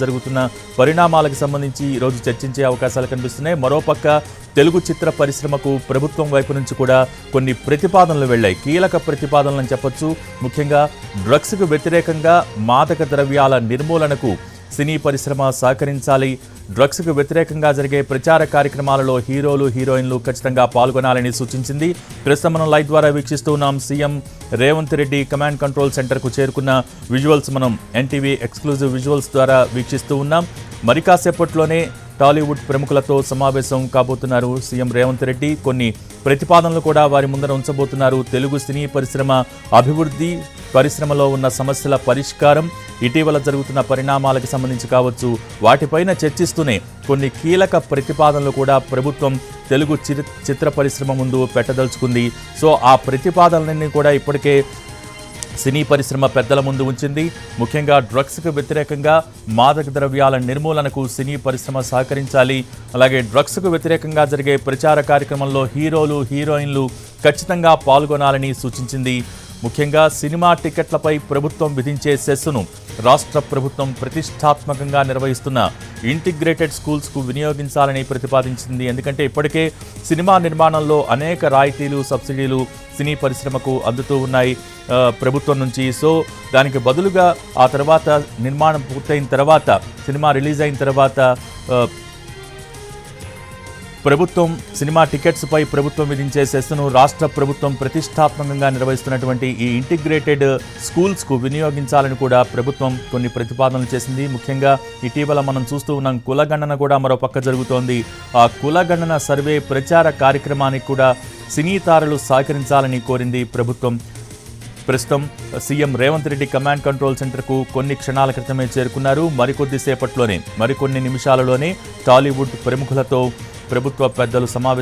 జరుగుతున్న పరిణామాలకు సంబంధించి ఈరోజు చర్చించే అవకాశాలు కనిపిస్తున్నాయి. మరోపక్క తెలుగు చిత్ర పరిశ్రమకు ప్రభుత్వం వైపు నుంచి కూడా కొన్ని ప్రతిపాదనలు వెళ్ళాయి. కీలక ప్రతిపాదనలు చెప్పొచ్చు. ముఖ్యంగా డ్రగ్స్కు వ్యతిరేకంగా మాదక ద్రవ్యాల నిర్మూలనకు సినీ పరిశ్రమ సహకరించాలి. డ్రగ్స్కు వ్యతిరేకంగా జరిగే ప్రచార కార్యక్రమాలలో హీరోలు హీరోయిన్లు ఖచ్చితంగా పాల్గొనాలని సూచించింది. ప్రస్తుతం మనం లైవ్ ద్వారా వీక్షిస్తూ ఉన్నాం CM Revanth Reddy command control సెంటర్కు చేరుకున్న విజువల్స్ మనం ఎన్టీవీ ఎక్స్క్లూజివ్ విజువల్స్ ద్వారా వీక్షిస్తూ ఉన్నాం. మరి కాసేపట్లోనే టాలీవుడ్ ప్రముఖులతో సమావేశం కాబోతున్నారు సీఎం రేవంత్ రెడ్డి. కొన్ని ప్రతిపాదనలు కూడా వారి ముందర ఉంచబోతున్నారు. తెలుగు సినీ పరిశ్రమ అభివృద్ధి పరిశ్రమలో ఉన్న సమస్యల పరిష్కారం ఇటీవల జరుగుతున్న పరిణామాలకు సంబంధించి కావచ్చు వాటిపైన చర్చిస్తూనే కొన్ని కీలక ప్రతిపాదనలు కూడా ప్రభుత్వం తెలుగు చి- చిత్ర పరిశ్రమ ముందు పెట్టదలుచుకుంది. సో ఆ ప్రతిపాదనలన్నీ కూడా ఇప్పటికే సినీ పరిశ్రమ పెద్దల ముందు ఉంచింది. ముఖ్యంగా డ్రగ్స్కు వ్యతిరేకంగా మాదక ద్రవ్యాల నిర్మూలనకు సినీ పరిశ్రమ సహకరించాలి. అలాగే డ్రగ్స్కు వ్యతిరేకంగా జరిగే ప్రచార కార్యక్రమంలో హీరోలు హీరోయిన్లు ఖచ్చితంగా పాల్గొనాలని సూచించింది. ముఖ్యంగా సినిమా టికెట్లపై ప్రభుత్వం విధించే సెస్సును రాష్ట్ర ప్రభుత్వం ప్రతిష్టాత్మకంగా నిర్వహిస్తున్న ఇంటిగ్రేటెడ్ స్కూల్స్కు వినియోగించాలని ప్రతిపాదించింది. ఎందుకంటే ఇప్పటికే సినిమా నిర్మాణంలో అనేక రాయితీలు సబ్సిడీలు సినీ పరిశ్రమకు అందుతూ ఉన్నాయి ప్రభుత్వం నుంచి. సో దానికి బదులుగా ఆ తర్వాత నిర్మాణం పూర్తయిన తర్వాత సినిమా రిలీజ్ అయిన తర్వాత ప్రభుత్వం సినిమా టికెట్స్ పై ప్రభుత్వం విధించే సెస్సును రాష్ట్ర ప్రభుత్వం ప్రతిష్టాత్మకంగా నిర్వహిస్తున్నటువంటి ఈ ఇంటిగ్రేటెడ్ స్కూల్స్కు వినియోగించాలని కూడా ప్రభుత్వం కొన్ని ప్రతిపాదనలు చేసింది. ముఖ్యంగా ఇటీవల మనం చూస్తూ ఉన్నాం కులగణన కూడా మరో పక్క జరుగుతోంది. ఆ కులగణన సర్వే ప్రచార కార్యక్రమానికి కూడా సినీ తారలు సహకరించాలని కోరింది ప్రభుత్వం. ప్రస్తుతం CM Revanth Reddy command control సెంటర్కు కొన్ని క్షణాల క్రితమే చేరుకున్నారు. మరికొద్ది సేపట్లోనే మరికొన్ని నిమిషాలలోనే టాలీవుడ్ ప్రముఖులతో ప్రభుత్వ పెద్దలు సమావేశం